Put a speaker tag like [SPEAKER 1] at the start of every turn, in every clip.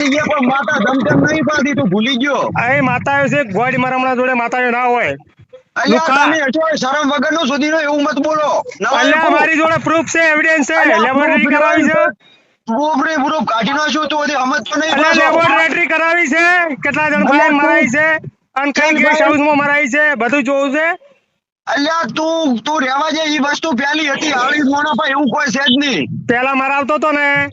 [SPEAKER 1] એ પણ માતા ધમધમ નહીં પાડી તું ભૂલી ગયો.
[SPEAKER 2] અહીં માતાઓ છે ગોળી મારા હમણાં જોડે માતાઓ ના હોય.
[SPEAKER 1] અલ્યા
[SPEAKER 2] લુખા.
[SPEAKER 1] તમે હશો શરમ વગરનું સુધી એવું મત બોલો. નવા
[SPEAKER 2] અલ્યા
[SPEAKER 1] લોકો-
[SPEAKER 2] મારી જોડે પ્રૂફ છે એવિડન્સ છે. લેબોરેટરી કરાવી છે.
[SPEAKER 1] proof ને proof કાઢી નાખ્યું તું હજી સમજતો નહીં
[SPEAKER 2] લેબોરેટરી કરાવી છે. કેટલા જણ ભાઈ મરાઈ છે? અને કઈ ગેસ્ટ હાઉસમાં મરાઈ છે? બધું જોવું છે?
[SPEAKER 1] અલ્યા તું તું રહેવા જાય એ વસ્તુ પેલી હતી હાળી મોણા પર એવું કોઈ છે જ નહીં.
[SPEAKER 2] પેલા મરાવતો તો ને.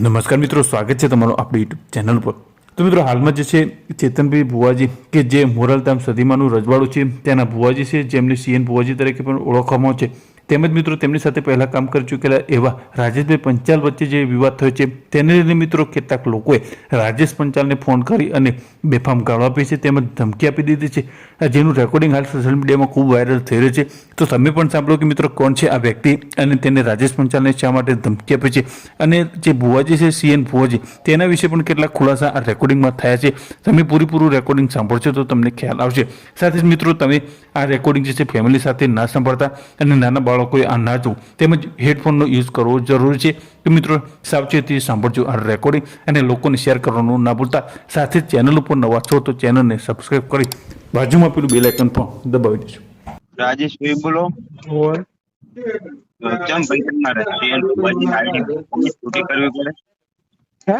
[SPEAKER 3] નમસ્કાર મિત્રો સ્વાગત છે તમારું આપણી યુટ્યુબ ચેનલ પર તો મિત્રો હાલમાં જે છે ચેતનભાઈ ભુવાજી કે જે મોરલધામ સદીમાનું રજવાડું છે ત્યાંના ભુવાજી છે જેમને સીએન ભુવાજી તરીકે પણ ઓળખવામાં છે. તેમજ મિત્રો તેમની સાથે પહેલાં કામ કરી ચૂકેલા એવા રાજેશભાઈ પંચાલ વચ્ચે જે વિવાદ થયો છે, તેને લઈને મિત્રો કેટલાક લોકોએ રાજેશ પંચાલને ફોન કરી અને બેફામ ગાળો આપી છે, તેમજ ધમકી આપી દીધી છે. જેનું રેકોર્ડિંગ હાલ સોશિયલ મીડિયામાં ખૂબ વાયરલ થઈ રહ્યું છે. તો તમે પણ સાંભળો કે મિત્રો કોણ છે આ વ્યક્તિ અને તેને રાજેશ પંચાલને શા માટે ધમકી આપી છે? અને જે ભુવાજી છે સીએન ભુવાજી તેના વિશે પણ કેટલાક ખુલાસા આ રેકોર્ડિંગમાં થયા છે. તમે પૂરેપૂરું રેકોર્ડિંગ સાંભળશો તો તમને ખ્યાલ આવશે. સાથે જ મિત્રો તમે આ રેકોર્ડિંગ જે છે ફેમિલી સાથે ના સાંભળતા અને નાના બાળકોએ આ ના જોવું તેમજ હેડફોનનો યુઝ કરવો જરૂરી છે. તો મિત્રો સાવચેતી સાંભળજો આ રેકોર્ડિંગ અને લોકોને શેર કરવાનું ના ભૂલતા. સાથે ચેનલ ઉપર નવા છો તો ચેનલને સબસ્ક્રાઇબ કરી બાજુમાં પેલું બેલ આઇકન પણ દબાવી દેજો.
[SPEAKER 1] રાજેશ ભાઈ બોલો. ચમ ભાઈ તમારે તેલ બધી આઈડી છૂટી કરવી પડે?
[SPEAKER 2] હે?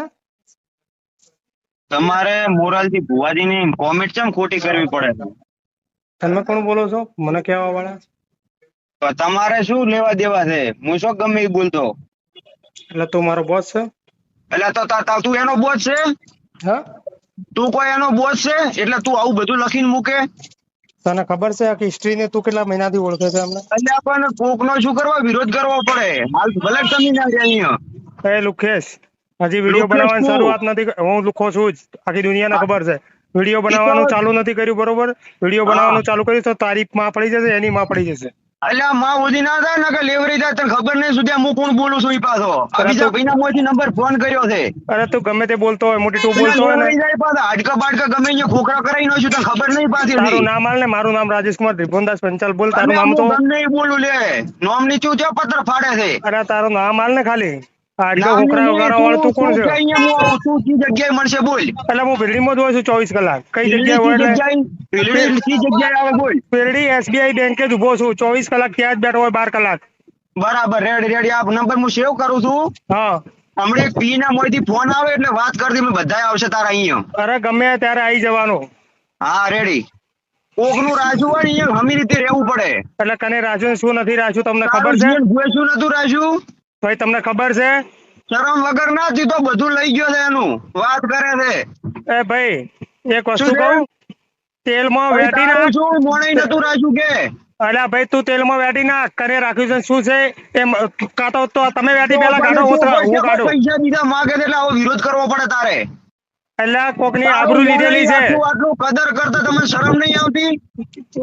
[SPEAKER 1] તમારે મોરાલથી ભુવાજીની કોમેન્ટ ચમ ખોટી કરવી પડે?
[SPEAKER 2] તમે કોણ બોલો છો? મને કહેવા વાળા
[SPEAKER 1] તમારે શું લેવા દેવા છે? હું શું ગમે એ બોલતો?
[SPEAKER 2] એટલે તું મારો બોસ છે?
[SPEAKER 1] એટલે તો તા- એનો બોસ છે?
[SPEAKER 2] હા?
[SPEAKER 1] તું કોઈ એનો બોસ છે? એટલે તું આવું બધું લખીને મૂકે?
[SPEAKER 2] તને ખબર છે આખી હિસ્ટ્રી ને તું કેટલા મહિનાથી ઓળખે છે અમને
[SPEAKER 1] એટલે પણ કોક નો શું કરવા? વિરોધ કરવો પડે. હાલ ભલે તમે ના રહ્યા અહીંયા.
[SPEAKER 2] એ લુખેશ હજી વીડિયો બનાવવાની શરૂઆત નથી હું લુખો છું જ. આખી દુનિયાને ખબર છે. વીડિયો બનાવવાનું ચાલુ નથી કર્યું બરોબર? વીડિયો બનાવવાનું ચાલુ કર્યું તો તારીખમાં પડી જશે એની માં પડી જશે.
[SPEAKER 1] એટલે માં ઉધી ના થાય ને કે લેવરી થાય તને ખબર નહીં સુધી હું કોણ બોલું છું ઈ પાછો? બીજા ભાઈના મોથી નંબર ફોન કર્યો છે.
[SPEAKER 2] અરે તું ગમે તે બોલતો હોય મોટી તું બોલતો હોય ને.
[SPEAKER 1] પાછા. હાડકા બાડકા ગમે અહીંયા ખોખરા કરાઈ નાખ્યું તને ખબર નહીં પાછી
[SPEAKER 2] તારું. નામ હાલ ને મારું નામ રાજેશ કુમાર ત્રિભુવનદાસ પંચાલ બોલ તારું નામ તો
[SPEAKER 1] નહીં બોલું લે. નોમ નીચું છે પત્ર ફાડે છે.
[SPEAKER 2] અરે તારું નામ હાલ ને ખાલી. આટલો
[SPEAKER 1] નામ
[SPEAKER 2] ખોખરા
[SPEAKER 1] નહીં,
[SPEAKER 2] વગાડવા વાળો તું કોણ છે?
[SPEAKER 1] અહીંયા હું છું, કઈ જગ્યાએ મળશે બોલ.
[SPEAKER 2] એટલે હું બિલ્ડિંગમાં જ હોઉં છું ચોવીસ કલાક. કઈ જગ્યાએ હોય
[SPEAKER 1] કઈ
[SPEAKER 2] એટલે
[SPEAKER 1] જગ્યાએ? ભીલડી કઈ જગ્યાએ આવે બોલ.
[SPEAKER 2] પેરડી એસબીઆઈ બેંકે જ ઊભો છું. ચોવીસ કલાક ત્યાં જ બેઠો હોય બાર કલાક.
[SPEAKER 1] બરાબર રેડી રેડી. આપ નંબર હું સેવ કરું છું.
[SPEAKER 2] હા.
[SPEAKER 1] હમણાં પી ના મોંથી ફોન આવે એટલે વાત કરતી મેં બધાય આવશે તારા અહીંયા.
[SPEAKER 2] અરે ગમે ત્યારે આવી જવાનું.
[SPEAKER 1] હા રેડી. કોકનું રાજુ હોય અહીંયા હમી રીતે રહેવું પડે.
[SPEAKER 2] એટલે કને રાજુ શું નથી રાજુ તમને ખબર છે?
[SPEAKER 1] શું નતું રાજુ?
[SPEAKER 2] ભાઈ તમને ખબર છે?
[SPEAKER 1] શરમ વગર ના થી તો બધું લઈ ગયો છે એનું. વાત કરે છે.
[SPEAKER 2] એ ભાઈ એક વસ્તુ કહું? તેલમાં વેટી નાખ.
[SPEAKER 1] શું મોણેય નતું રાખ્યું કે?
[SPEAKER 2] અલ્યા ભાઈ તું તેલમાં વેટી નાખ. કરે રાખ્યું છે શું છે? એમ કાતો તો તમે વેટી પેલા કાઢો હું હું કાઢું.
[SPEAKER 1] પૈસા બીજા માગે એટલે આવો વિરોધ કરવો પડે તારે.
[SPEAKER 2] એટલે કોકની
[SPEAKER 1] ની
[SPEAKER 2] આબરૂ લીધેલી છે.
[SPEAKER 1] આટલું કદર કરતા તમને શરમ નહીં આવતી?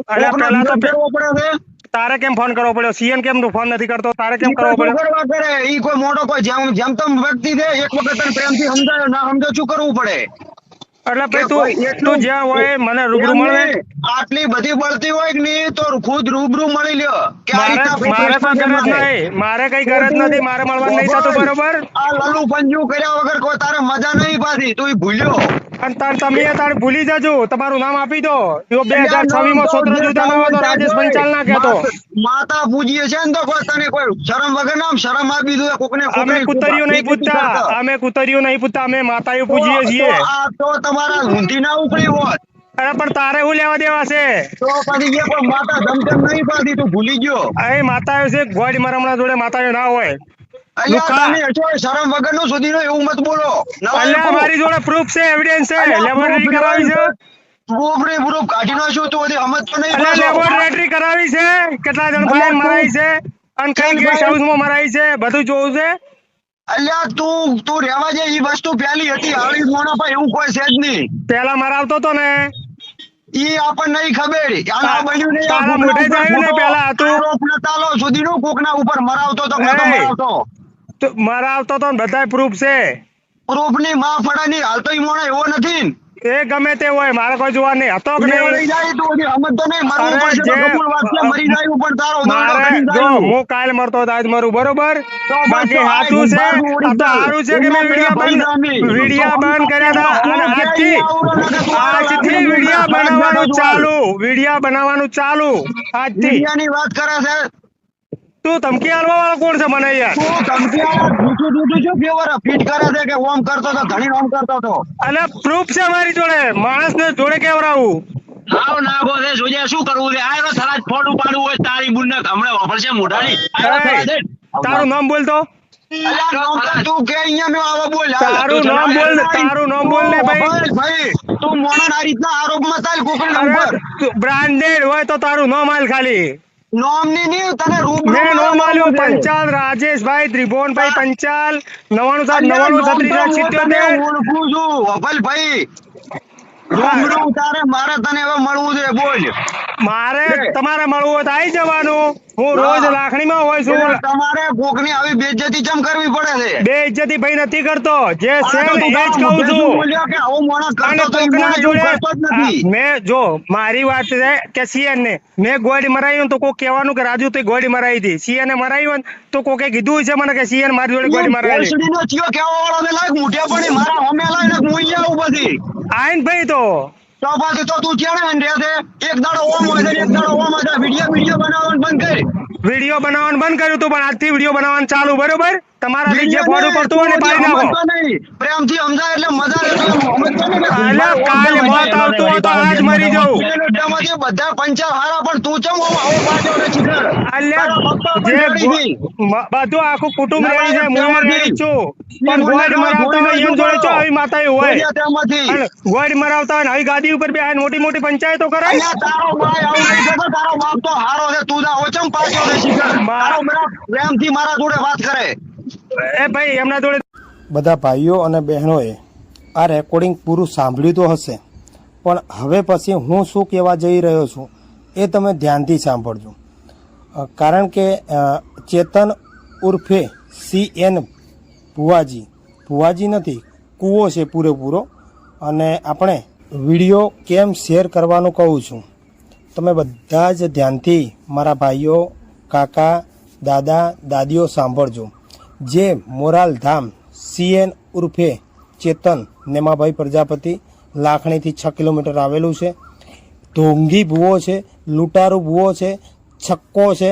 [SPEAKER 2] અલ્યા પેલા તો
[SPEAKER 1] કરવો પડે છે?
[SPEAKER 2] તારે કેમ ફોન કરવો પડ્યો? સીએમ કેમ તું ફોન નથી કરતો? તારે કેમ કરવો પડ્યો?
[SPEAKER 1] કરે. ઈ કોઈ મોટો કોઈ જેમ જેમ તમ વ્યક્તિ છે એક વખત તને પ્રેમથી સમજાયો ના સમજો શું કરવું પડે?
[SPEAKER 2] એટલે ભાઈ તું તું જ્યાં હોય મને રૂબરૂ મળે.
[SPEAKER 1] આટલી બધી બળતી હોય કે નહીં તો ખુદ રૂબરૂ મળી લ્યો. કે
[SPEAKER 2] મારે મારે તો ગરજ નહીં. મારે કઈ ગરજ નથી. મારે મળવાનું નહીં થતું બરોબર?
[SPEAKER 1] આ લલુ પંજુ કર્યા વગર કોઈ તારે મજા નહીં પાછી તું ભૂલ્યો.
[SPEAKER 2] અને તાર તમે તાર ભૂલી જજો. તમારું નામ આપી દો. જો બે હજાર છવ્વીસમાં સોત્ર જુદા ના હોય તો રાજેશ પંચાલ ના કહેતો
[SPEAKER 1] માતા પૂજીએ છે ને તો કોઈ તને કોઈ શરમ વગર નામ શરમ આપી દઉં કોકને
[SPEAKER 2] અમે કુતરીઓ નહીં પૂછતા અમે કુતરીઓ નહીં પૂછતા અમે માતાઓ પૂજીએ છીએ.
[SPEAKER 1] તો તમારા ઊંધી ના ઉપડી હોત.
[SPEAKER 2] અરે પણ તારે હું લેવા દેવા છે?
[SPEAKER 1] તો પછી એ પણ માતા ધમધમ નહીં પાડી તું ભૂલી ગયો.
[SPEAKER 2] અહીં માતાઓ છે ગોડી મારા હમણાં જોડે માતાઓ ના હોય.
[SPEAKER 1] શરમ વગરનું સુધી એવું મત બોલો. નવા
[SPEAKER 2] અલ્યા
[SPEAKER 1] લોકો-
[SPEAKER 2] મારી જોડે પ્રૂફ છે એવિડન્સ છે. લેબોરેટરી કરાવી છે.
[SPEAKER 1] proof ને proof કાઢી નાખ્યું તું? હજી સમજતો નહીં
[SPEAKER 2] લેબોરેટરી કરાવી છે. કેટલા જણ ભાઈ મરાઈ છે? અને કઈ ગેસ્ટ
[SPEAKER 1] ભાઈ.
[SPEAKER 2] હાઉસમાં મરાઈ છે? બધું જોવું છે?
[SPEAKER 1] અલ્યા તું તું રહેવા દે ઈ વસ્તુ પેલી હતી. મોણા પર એવું કોઈ છે જ નહીં.
[SPEAKER 2] પેલા મરાવતો તો ને.
[SPEAKER 1] ઈ આપણને નહીં ખબર. આ
[SPEAKER 2] તા-
[SPEAKER 1] બન્યું નહીં, આ
[SPEAKER 2] તારા મોઢે જ ને
[SPEAKER 1] ખોટો
[SPEAKER 2] પહેલા હતું.
[SPEAKER 1] આરોપ નતાલો સુધીનું કોકના ઉપર મરાવતો તો નતો. મરાવતો.
[SPEAKER 2] તો આવતો તો બધા પ્રૂફ છે.
[SPEAKER 1] પ્રૂફની માં ફળાની હાલ તો ઈ એવો નથી
[SPEAKER 2] એ ગમે તે હોય મારે કોઈ જોવા નહીં. હતો કે નહીં?
[SPEAKER 1] જાય તું હજી સમજતો નહીં મરવું પડશે તો કબૂલ વાત છે મરી જાય પણ તારો
[SPEAKER 2] મારે જો હું કાલ મરતો હતો આજ મરું બરોબર? બાકી
[SPEAKER 1] તો
[SPEAKER 2] સાચું છે આ તો. સારું છે કે મેં વિડિયા બંધ વિડિયા બંધ કર્યા હતા. અને આજથી આજથી વિડિયા બનાવવાનું ચાલુ. વિડિયા બનાવવાનું ચાલુ. આજથી.
[SPEAKER 1] મીડિયાની વાત કરે છે
[SPEAKER 2] તું ધમકી આલવા વાળો કોણ છે મને યાર?
[SPEAKER 1] તું ધમકી આલે, જૂઠું જૂઠું શું ફેવર ફીટ કરે છે કે ઓમ કરતો તો ઘણી ઓમ કરતો તો
[SPEAKER 2] અને પ્રૂફ છે મારી જોડે. માણસ ને જોડે કેવરાવું
[SPEAKER 4] આવ નાગો છે જોજે શું કરવું છે? આ સરાજ ફોન ઉપાડવું હોય તારી બુનને હમણાં વાપરશે મોઢાની.
[SPEAKER 2] તારું નામ બોલ તો.
[SPEAKER 1] તો કે અહીંયા મેં આવા બોલ
[SPEAKER 2] તારું નામ બોલ તારું નામ બોલ ને ભાઈ.
[SPEAKER 1] તું મોણન આ રીતના આરોપ મતાલ કુકડી
[SPEAKER 2] અરે
[SPEAKER 1] ઉપર.
[SPEAKER 2] બ્રાન્ડેડ હોય તો તારું નામ આલ ખાલી.
[SPEAKER 1] નોમની નહીં તને રૂબરૂ
[SPEAKER 2] મેં નામ આલ્યું પંચાલ રાજેશભાઈ ત્રિભુવનભાઈ પંચાલ નવાણું સાત નવાણું છત્રીસ સિત્યોતેર.
[SPEAKER 1] ઓળખું છું. વફલભાઈ રૂબરૂ તારે મારે તને હવે મળવું છે બોલ.
[SPEAKER 2] મારે તમારે મળવું હોય તો આવી જવાનું. હું રોજ. લાખણીમાં હોય છું.
[SPEAKER 1] તમારે કોકની આવી બેઇજ્જતી કેમ કરવી પડે છે?
[SPEAKER 2] બેઇજ્જતી ભાઈ નથી કરતો. જે
[SPEAKER 1] તું
[SPEAKER 2] એ જ કહું છું. મેં જો મારી વાત છે કે સીએન ને મેં ગોળી મરાવી તો કોઈ કહેવાનું કે રાજુ તે ગોળી મરાવી હતી. સીએન ને મરાવી તો કોકે કીધું છે મને કે સીએન મારી જોડે ગોળી મરાવી
[SPEAKER 1] કહેવા વાળો ને લાગ મુઠે પડી મારા હોમે લાઈને હું અહીંયા આવું
[SPEAKER 2] આઈન ભાઈ તો.
[SPEAKER 1] તો તો તું ક્યાં રહે છે? એક દાડો ઓમ હોય છે એક દાડો ઓમ હતા. વીડિયો વીડિયો બનાવવાનું બંધ કરી.
[SPEAKER 2] વીડિયો બનાવવાનું બંધ કર્યું તું, પણ આજથી વીડિયો બનાવવાનું ચાલુ, બરોબર? તમારાથી જે
[SPEAKER 1] વીડિયો
[SPEAKER 2] પડતું હોય ને પાડી નાખો
[SPEAKER 1] પ્રેમથી સમજાય એટલે મજા એટલે સમજતો નહીં કે
[SPEAKER 2] અલ્યા, કાલે મોત આવતું હોય તો આજ મરી જાઉં
[SPEAKER 1] બધા પંચા હારા પણ તું ચમ આવો આવો પાછો રે શિખર
[SPEAKER 2] અલ્યા
[SPEAKER 1] તારા ભક્તો
[SPEAKER 2] જે
[SPEAKER 1] પણ રેડી છે.
[SPEAKER 2] મ- બધું આખું કુટુંબ
[SPEAKER 1] ના,
[SPEAKER 2] છે
[SPEAKER 1] ના,
[SPEAKER 2] હું છું પણ
[SPEAKER 1] મુન્ના
[SPEAKER 2] મરાવતા હોય એમ જોડે
[SPEAKER 1] શું
[SPEAKER 2] આવી માતા હોય
[SPEAKER 1] બોલ્યા તેમાંથી.
[SPEAKER 2] અને ગોળ મરાવતા હોય આવી ગાદી ઉપર બે મોટી મોટી પંચાયતો કરાય
[SPEAKER 1] તારો ભાઈ આવું નહીં કરતો, તારો બાપ તો હારો છે તું જા ઓચમ પાછો રે શિખર તારો બાપ પ્રેમથી મારા જોડે વાત કરે
[SPEAKER 2] એ ભાઈ
[SPEAKER 5] બધા ભાઈઓ અને બહેનોએ આ રેકોર્ડિંગ પૂરું સાંભળ્યું તો હશે. પણ હવે પછી હું શું કહેવા જઈ રહ્યો છું એ તમે ધ્યાનથી સાંભળજો. કારણ કે ચેતન ઉર્ફે સી એન ભુવાજી. ભુવાજી નથી, કૂવો છે પૂરેપૂરો. અને આપણે વીડિયો કેમ શેર કરવાનું કહું છું. તમે બધા જ ધ્યાનથી મારા ભાઈઓ, કાકા, દાદા, દાદીઓ સાંભળજો. જે મોરાલ ધામ સીએન ઉર્ફે ચેતન નેમાભાઈ પ્રજાપતિ લાખણીથી છ કિલોમીટર આવેલું છે. ઢોંગી ભૂવો છે, લૂંટારો ભૂવો છે, છક્કો છે.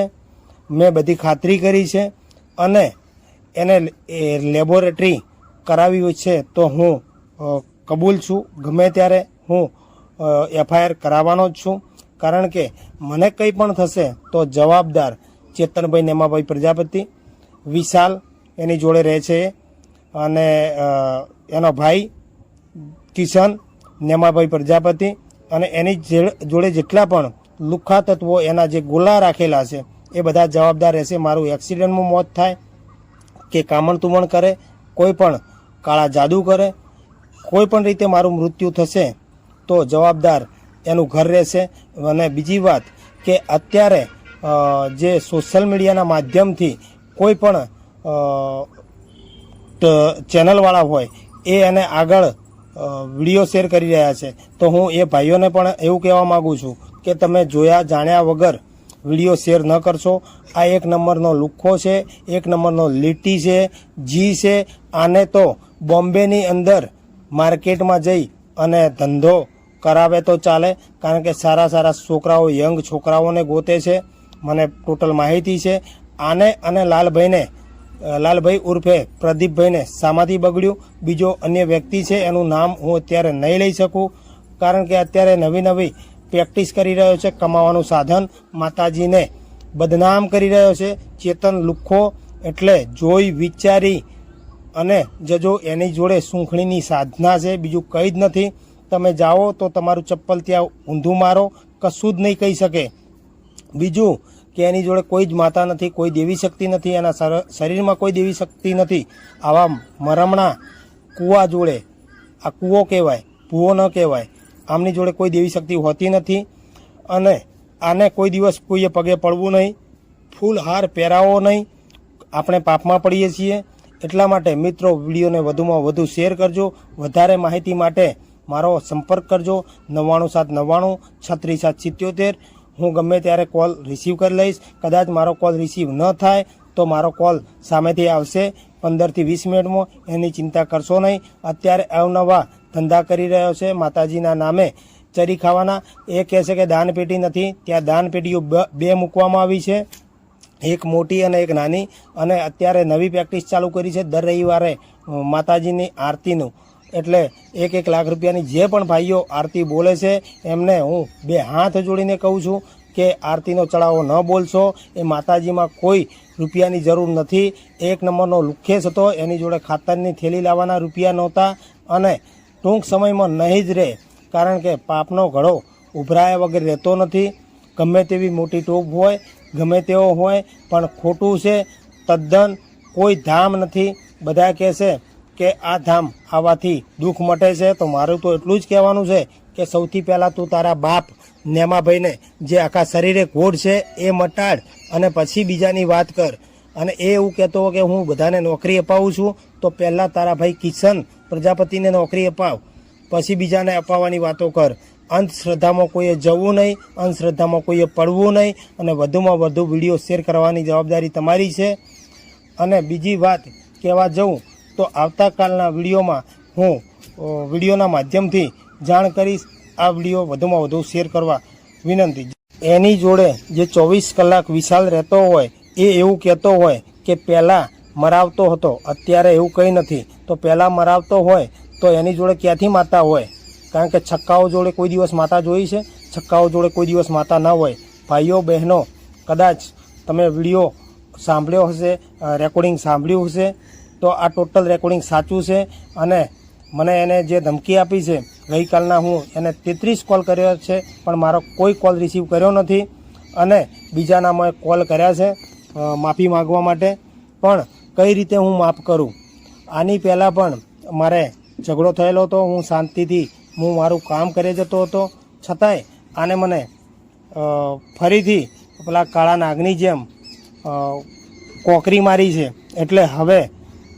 [SPEAKER 5] મેં બધી ખાતરી કરી છે અને એને લેબોરેટરી કરાવી છે તો હું કબૂલ છું. ગમે ત્યારે હું એફઆઈઆર કરાવવાનો જ છું. કારણ કે મને કંઈ પણ થશે તો જવાબદાર ચેતનભાઈ નેમાભાઈ પ્રજાપતિ, વિશાલ એની જોડે રહે છે. અને એનો ભાઈ કિશન નેમાભાઈ પ્રજાપતિ અને એની જોડે જેટલા પણ લુખ્ખા તત્વો એના જે ગોલા રાખેલા છે, એ બધા જવાબદાર રહેશે. મારું એક્સિડન્ટમાં મોત થાય, કે કામણ તુમણ કરે, કોઈ પણ કાળા જાદુ કરે, કોઈ પણ રીતે મારું મૃત્યુ થશે, તો જવાબદાર એનું ઘર રહેશે. અને બીજી વાત કે અત્યારે જે સોશિયલ મીડિયાના માધ્યમથી કોઈ પણ ચેનલવાળા હોય, એ એને આગળ વીડિયો શેર કરી રહ્યા છે. તો હું એ ભાઈઓને પણ એવું કહેવા માગું છું કે તમે જોયા, જાણ્યા વગર વીડિયો શેર ન કરશો. આ એક નંબરનો લુખ્ખો છે, એક નંબરનો લીટી છે, જી છે. આને તો બોમ્બેની અંદર માર્કેટમાં જઈ અને ધંધો કરાવે તો ચાલે, કારણ કે સારા સારા છોકરાઓ, યંગ છોકરાઓને ગોતે છે. મને ટોટલ માહિતી છે. આને અને લાલભાઈને લાલભાઈ ઉર્ફે પ્રદીપભાઈને સામાથી બગડ્યું. બીજો અન્ય વ્યક્તિ છે, એનું નામ હું અત્યારે નહીં લઈ શકું, કારણ કે અત્યારે નવી નવી પ્રેક્ટિસ કરી રહ્યો છે કમાવાનું સાધન. માતાજીને બદનામ કરી રહ્યો છે, ચેતન લુખ્ખો એટલે જોઈ વિચારી અને જજો એની જોડે સૂંખણીની સાધના છે. બીજું કંઈ જ નથી. તમે જાઓ તો તમારું ચપ્પલ ત્યાં ઊંધું મારો, કશું જ નહીં કહી શકે. બીજું કે એની જોડે કોઈ જ માતા નથી, કોઈ દેવી શક્તિ નથી, એના શર- શરીરમાં કોઈ દેવી શક્તિ નથી. આવા મરમણા કૂવા જોડે, આ કૂવો કહેવાય, ભૂવો ન કહેવાય, આમની જોડે કોઈ દેવી શક્તિ હોતી નથી અને આને કોઈ દિવસ કોઈએ પગે પડવું નહીં, ફૂલ હાર પહેરાવો નહીં. આપણે પાપમાં પડીએ છીએ. એટલા માટે મિત્રો, વિડીયોને વધુમાં વધુ શેર કરજો. વધારે માહિતી માટે મારો સંપર્ક કરજો. નવ્વાણું સાત નવ્વાણું છત્રીસ સાત સિત્યોતેર. હું ગમે ત્યારે કોલ રિસીવ કરી લઈશ. કદાચ મારો કોલ રિસીવ ન થાય, તો મારો કોલ સામેથી આવશે. પંદરથી વીસ મિનિટમાં એની ચિંતા કરશો નહીં. અત્યારે અવનવા ધંધા કરી રહ્યો છે માતાજીના નામે. ચરી ખાવાના. એ કહે છે કે દાનપેટી નથી. ત્યાં દાનપેટીઓ બ- મૂકવામાં આવી છે. એક મોટી અને એક નાની. અને અત્યારે નવી પ્રેક્ટિસ ચાલુ કરી છે દર રવિવારે માતાજીની આરતીનું. એટલે એક એક લાખ રૂપિયાની જે પણ ભાઈઓ આરતી બોલે છે, એમને હું બે હાથ જોડીને કહું છું કે આરતીનો ચડાવો ન બોલશો. એ માતાજીમાં કોઈ રૂપિયાની જરૂર નથી. એક નંબરનો લુખેસ હતો. એની જોડે ખાતરની થેલી લાવવાના રૂપિયા નહોતા અને ટૂંક સમયમાં નહીં જ રહે કારણ કે પાપનો ઘડો ઉભરાયા વગર રહેતો નથી. ગમે તેવી મોટી ટોપ હોય, ગમે તેવો હોય, પણ ખોટું છે. તદ્દન કોઈ ધામ નથી. બધા કહે છે કે આ ધામ આવવાથી દુઃખ મટે છે, તો મારું તો એટલું જ કહેવાનું છે કે સૌથી પહેલાં તું તારા બાપ નેમાભાઈને જે આખા શરીરે ઘોડ છે, એ મટાડ અને પછી બીજાની વાત કર. અને એ એવું કહેતો કે હું બધાને નોકરી અપાવું છું, તો પહેલાં તારા ભાઈ કિશન પ્રજાપતિને નોકરી અપાવ, પછી બીજાને અપાવવાની વાતો કર. અંધશ્રદ્ધામાં કોઈએ જવું નહીં, અંધશ્રદ્ધામાં કોઈએ પડવું નહીં, અને વધુમાં વધુ વીડિયો શેર કરવાની જવાબદારી તમારી છે. અને બીજી વાત, કહેવા જઉં તો આવતાકાલના વિડીયોમાં હું વિડીયોના માધ્યમથી જાણ કરીશ. આ વીડિયો વધુમાં વધુ શેર કરવા વિનંતી. એની જોડે જે ચોવીસ કલાક વિશાલ રહેતો હોય, એ એવું કહેતો હોય કે પહેલાં મરાવતો હતો. અત્યારે એવું કંઈ નથી. તો પહેલાં મરાવતો હોય, તો એની જોડે ક્યાંથી માતા હોય? કારણ કે છક્કાઓ જોડે કોઈ દિવસ માતા જોઈ છે, છક્કાઓ જોડે કોઈ દિવસ માતા ન હોય. ભાઈઓ, બહેનો, કદાચ તમે વીડિયો સાંભળ્યો હશે રેકોર્ડિંગ સાંભળ્યું હશે તો આ ટોટલ રેકોર્ડિંગ સાચું છે અને મને એને જે ધમકી આપી છે, ગઈકાલના હું એને તેત્રીસ કોલ કર્યો છે, પણ મારો કોઈ કોલ રિસીવ કર્યો નથી અને બીજાના મેં કોલ કર્યા છે માફી માગવા માટે. પણ કઈ રીતે હું માફ કરું? આની પહેલાં પણ મારે ઝઘડો થયેલો હતો, હું શાંતિથી હું મારું કામ કરી જતો હતો. છતાંય આને મને ફરીથી પેલા કાળા નાગની જેમ કોકરી મારી છે. એટલે હવે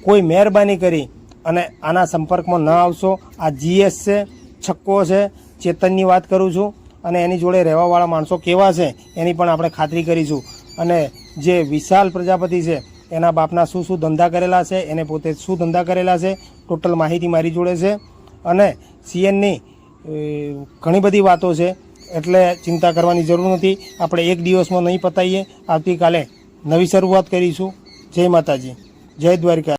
[SPEAKER 5] કોઈ મહેરબાની કરી અને આના સંપર્કમાં ન આવશો. આ જીએસ છે, છક્કો છે, ચેતનની વાત કરું છું અને એની જોડે રહેવાવાળા માણસો કેવા છે એની પણ આપણે ખાતરી કરીશું. અને જે વિશાલ પ્રજાપતિ છે, એના બાપના શું શું ધંધા કરેલા છે, એને પોતે શું ધંધા કરેલા છે, ટોટલ માહિતી મારી જોડે છે. અને સીએનની ઘણી બધી વાતો છે, એટલે ચિંતા કરવાની જરૂર નથી. આપણે એક દિવસમાં નહીં પતાવીએ આવતીકાલે નવી શરૂઆત કરીશું. જય માતાજી. જય દ્વારિકા.